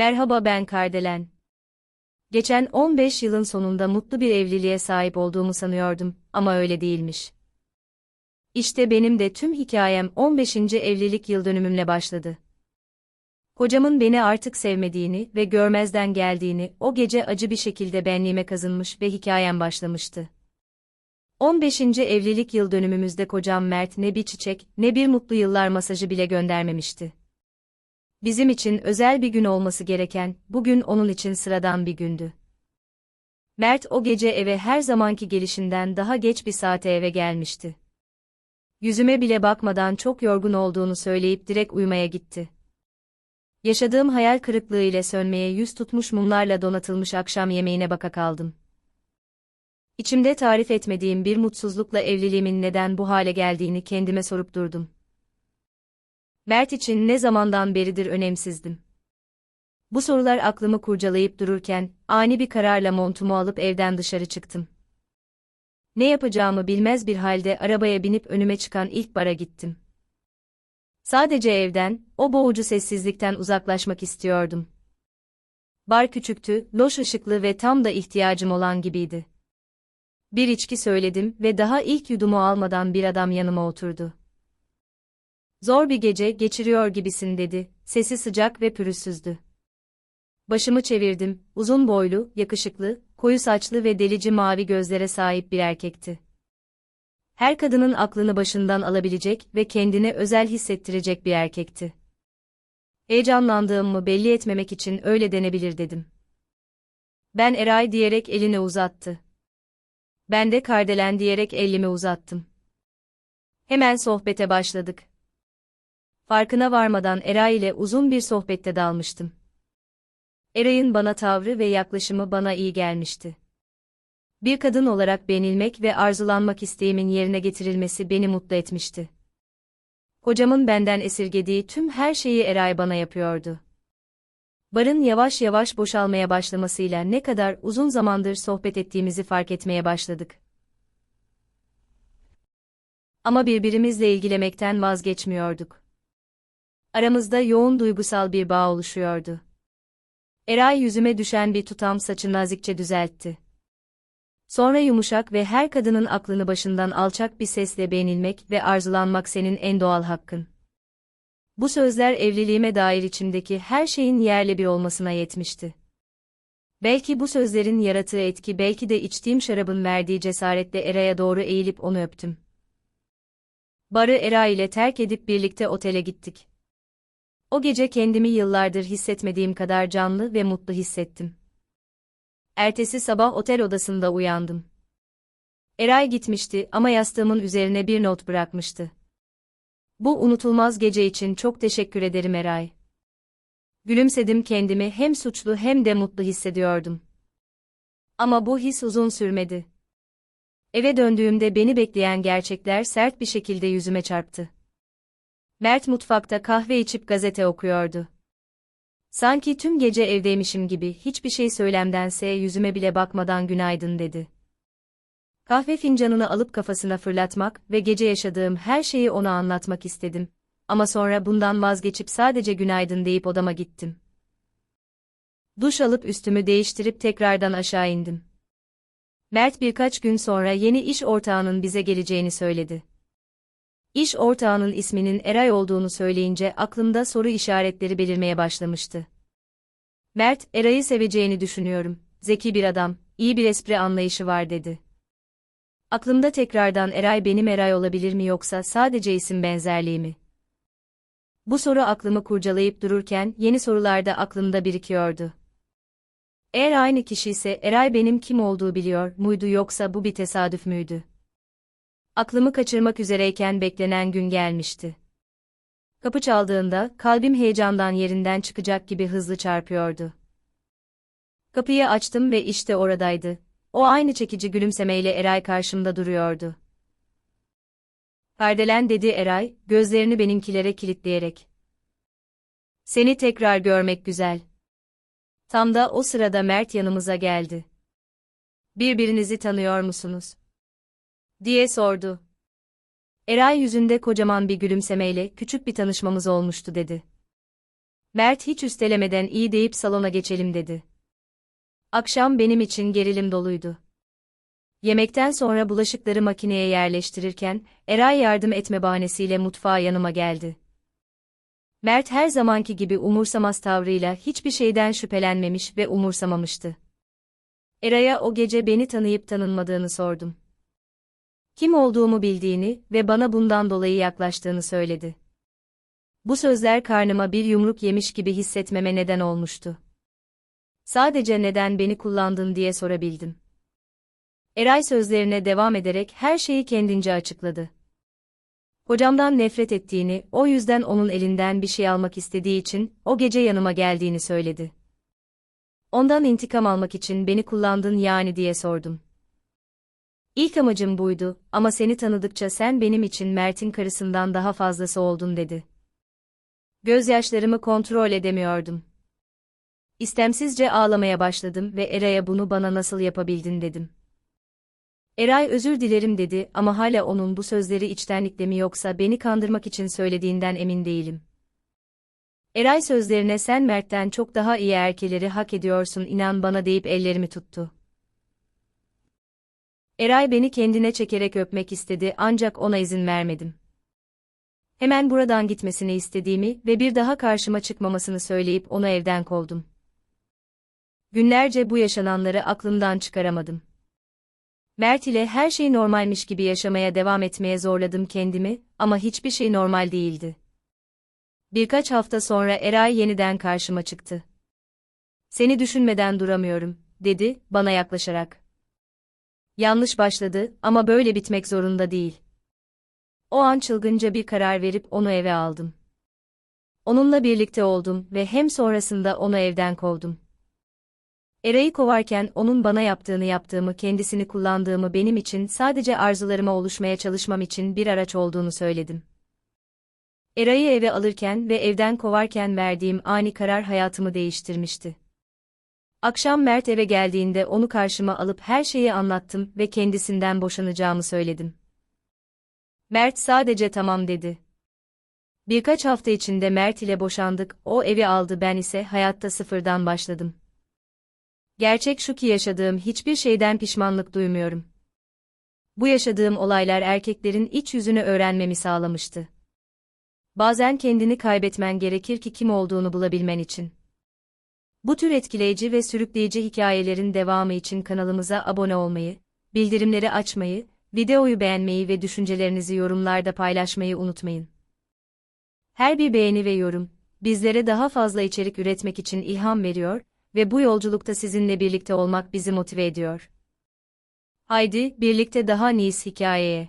Merhaba ben Kardelen. Geçen 15 yılın sonunda mutlu bir evliliğe sahip olduğumu sanıyordum ama öyle değilmiş. İşte benim de tüm hikayem 15. evlilik yıl dönümümle başladı. Kocamın beni artık sevmediğini ve görmezden geldiğini o gece acı bir şekilde benliğime kazınmış ve hikayem başlamıştı. 15. evlilik yıl dönümümüzde kocam Mert ne bir çiçek, ne bir mutlu yıllar masajı bile göndermemişti. Bizim için özel bir gün olması gereken, bugün onun için sıradan bir gündü. Mert o gece eve her zamanki gelişinden daha geç bir saate eve gelmişti. Yüzüme bile bakmadan çok yorgun olduğunu söyleyip direkt uyumaya gitti. Yaşadığım hayal kırıklığı ile sönmeye yüz tutmuş mumlarla donatılmış akşam yemeğine baka kaldım. İçimde tarif etmediğim bir mutsuzlukla evliliğimin neden bu hale geldiğini kendime sorup durdum. Mert için ne zamandan beridir önemsizdim. Bu sorular aklımı kurcalayıp dururken, ani bir kararla montumu alıp evden dışarı çıktım. Ne yapacağımı bilmez bir halde arabaya binip önüme çıkan ilk bara gittim. Sadece evden, o boğucu sessizlikten uzaklaşmak istiyordum. Bar küçüktü, loş ışıklı ve tam da ihtiyacım olan gibiydi. Bir içki söyledim ve daha ilk yudumu almadan bir adam yanıma oturdu. Zor bir gece geçiriyor gibisin dedi, sesi sıcak ve pürüzsüzdü. Başımı çevirdim, uzun boylu, yakışıklı, koyu saçlı ve delici mavi gözlere sahip bir erkekti. Her kadının aklını başından alabilecek ve kendine özel hissettirecek bir erkekti. Heyecanlandığımı belli etmemek için öyle denebilir dedim. Ben Eray diyerek elini uzattı. Ben de Kardelen diyerek elimi uzattım. Hemen sohbete başladık. Farkına varmadan Eray ile uzun bir sohbette dalmıştım. Eray'ın bana tavrı ve yaklaşımı bana iyi gelmişti. Bir kadın olarak beğenilmek ve arzulanmak isteğimin yerine getirilmesi beni mutlu etmişti. Kocamın benden esirgediği tüm her şeyi Eray bana yapıyordu. Barın yavaş yavaş boşalmaya başlamasıyla ne kadar uzun zamandır sohbet ettiğimizi fark etmeye başladık. Ama birbirimizle ilgilemekten vazgeçmiyorduk. Aramızda yoğun duygusal bir bağ oluşuyordu. Eray yüzüme düşen bir tutam saçı nazikçe düzeltti. Sonra yumuşak ve her kadının aklını başından alçak bir sesle beğenilmek ve arzulanmak senin en doğal hakkın. Bu sözler evliliğime dair içimdeki her şeyin yerle bir olmasına yetmişti. Belki bu sözlerin yarattığı etki belki de içtiğim şarabın verdiği cesaretle Eray'a doğru eğilip onu öptüm. Barı Era ile terk edip birlikte otele gittik. O gece kendimi yıllardır hissetmediğim kadar canlı ve mutlu hissettim. Ertesi sabah otel odasında uyandım. Eray gitmişti ama yastığımın üzerine bir not bırakmıştı. Bu unutulmaz gece için çok teşekkür ederim Eray. Gülümsedim kendimi hem suçlu hem de mutlu hissediyordum. Ama bu his uzun sürmedi. Eve döndüğümde beni bekleyen gerçekler sert bir şekilde yüzüme çarptı. Mert mutfakta kahve içip gazete okuyordu. Sanki tüm gece evdeymişim gibi hiçbir şey söylemdense yüzüme bile bakmadan günaydın dedi. Kahve fincanını alıp kafasına fırlatmak ve gece yaşadığım her şeyi ona anlatmak istedim. Ama sonra bundan vazgeçip sadece günaydın deyip odama gittim. Duş alıp üstümü değiştirip tekrardan aşağı indim. Mert birkaç gün sonra yeni iş ortağının bize geleceğini söyledi. İş ortağının isminin Eray olduğunu söyleyince aklımda soru işaretleri belirmeye başlamıştı. Mert, Eray'ı seveceğini düşünüyorum. Zeki bir adam, iyi bir espri anlayışı var dedi. Aklımda tekrardan Eray benim Eray olabilir mi yoksa sadece isim benzerliği mi? Bu soru aklımı kurcalayıp dururken yeni sorular da aklımda birikiyordu. Eğer aynı kişi ise Eray benim kim olduğu biliyor muydu yoksa bu bir tesadüf müydü? Aklımı kaçırmak üzereyken beklenen gün gelmişti. Kapı çaldığında kalbim heyecandan yerinden çıkacak gibi hızlı çarpıyordu. Kapıyı açtım ve işte oradaydı. O aynı çekici gülümsemeyle Eray karşımda duruyordu. Kardelen dedi Eray, gözlerini benimkilere kilitleyerek. Seni tekrar görmek güzel. Tam da o sırada Mert yanımıza geldi. Birbirinizi tanıyor musunuz? Diye sordu. Eray yüzünde kocaman bir gülümsemeyle küçük bir tanışmamız olmuştu dedi. Mert hiç üstelemeden iyi deyip salona geçelim dedi. Akşam benim için gerilim doluydu. Yemekten sonra bulaşıkları makineye yerleştirirken, Eray yardım etme bahanesiyle mutfağa yanıma geldi. Mert her zamanki gibi umursamaz tavrıyla hiçbir şeyden şüphelenmemiş ve umursamamıştı. Eray'a o gece beni tanıyıp tanınmadığını sordum. Kim olduğumu bildiğini ve bana bundan dolayı yaklaştığını söyledi. Bu sözler karnıma bir yumruk yemiş gibi hissetmeme neden olmuştu. Sadece neden beni kullandın diye sorabildim. Eray sözlerine devam ederek her şeyi kendince açıkladı. Hocamdan nefret ettiğini, o yüzden onun elinden bir şey almak istediği için o gece yanıma geldiğini söyledi. Ondan intikam almak için beni kullandın yani diye sordum. İlk amacım buydu ama seni tanıdıkça sen benim için Mert'in karısından daha fazlası oldun dedi. Gözyaşlarımı kontrol edemiyordum. İstemsizce ağlamaya başladım ve Eray'a bunu bana nasıl yapabildin dedim. Eray özür dilerim dedi ama hala onun bu sözleri içtenlikle mi yoksa beni kandırmak için söylediğinden emin değilim. Eray sözlerine sen Mert'ten çok daha iyi erkeleri hak ediyorsun inan bana deyip ellerimi tuttu. Eray beni kendine çekerek öpmek istedi ancak ona izin vermedim. Hemen buradan gitmesini istediğimi ve bir daha karşıma çıkmamasını söyleyip onu evden kovdum. Günlerce bu yaşananları aklımdan çıkaramadım. Mert ile her şey normalmiş gibi yaşamaya devam etmeye zorladım kendimi ama hiçbir şey normal değildi. Birkaç hafta sonra Eray yeniden karşıma çıktı. Seni düşünmeden duramıyorum, dedi, bana yaklaşarak. Yanlış başladı ama böyle bitmek zorunda değil. O an çılgınca bir karar verip onu eve aldım. Onunla birlikte oldum ve hem sonrasında onu evden kovdum. Eray'ı kovarken onun bana yaptığını yaptığımı kendisini kullandığımı benim için sadece arzularıma oluşmaya çalışmam için bir araç olduğunu söyledim. Eray'ı eve alırken ve evden kovarken verdiğim ani karar hayatımı değiştirmişti. Akşam Mert eve geldiğinde onu karşıma alıp her şeyi anlattım ve kendisinden boşanacağımı söyledim. Mert sadece tamam dedi. Birkaç hafta içinde Mert ile boşandık, o evi aldı ben ise hayatta sıfırdan başladım. Gerçek şu ki yaşadığım hiçbir şeyden pişmanlık duymuyorum. Bu yaşadığım olaylar erkeklerin iç yüzünü öğrenmemi sağlamıştı. Bazen kendini kaybetmen gerekir ki kim olduğunu bulabilmen için. Bu tür etkileyici ve sürükleyici hikayelerin devamı için kanalımıza abone olmayı, bildirimleri açmayı, videoyu beğenmeyi ve düşüncelerinizi yorumlarda paylaşmayı unutmayın. Her bir beğeni ve yorum, bizlere daha fazla içerik üretmek için ilham veriyor ve bu yolculukta sizinle birlikte olmak bizi motive ediyor. Haydi, birlikte daha nice hikayeye.